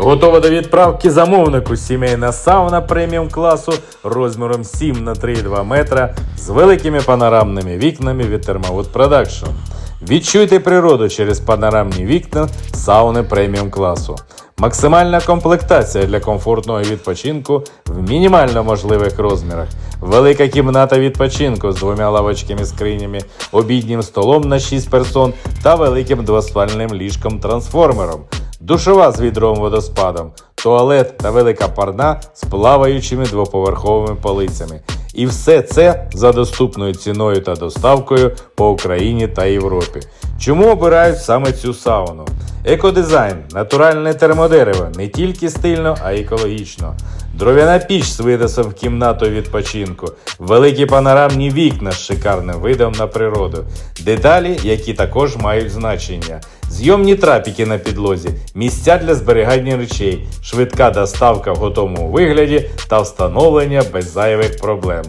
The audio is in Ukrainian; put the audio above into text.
Готова до відправки замовнику сімейна сауна преміум класу розміром 7 на 3,2 метра з великими панорамними вікнами від Thermowood Production. Відчуйте природу через панорамні вікна сауни преміум класу. Максимальна комплектація для комфортного відпочинку в мінімально можливих розмірах. Велика кімната відпочинку з двома лавочками скринями, обіднім столом на 6 персон та великим двоспальним ліжком-трансформером. Душова з відровим водоспадом, туалет та велика парна з плаваючими двоповерховими полицями. І все це за доступною ціною та доставкою по Україні та Європі. Чому обирають саме цю сауну? Екодизайн, натуральне термодерево не тільки стильно, а й екологічно. Дров'яна піч з видосом в кімнату відпочинку, великі панорамні вікна з шикарним видом на природу, деталі, які також мають значення, зйомні трапіки на підлозі, місця для зберігання речей, швидка доставка в готовому вигляді та встановлення без зайвих проблем.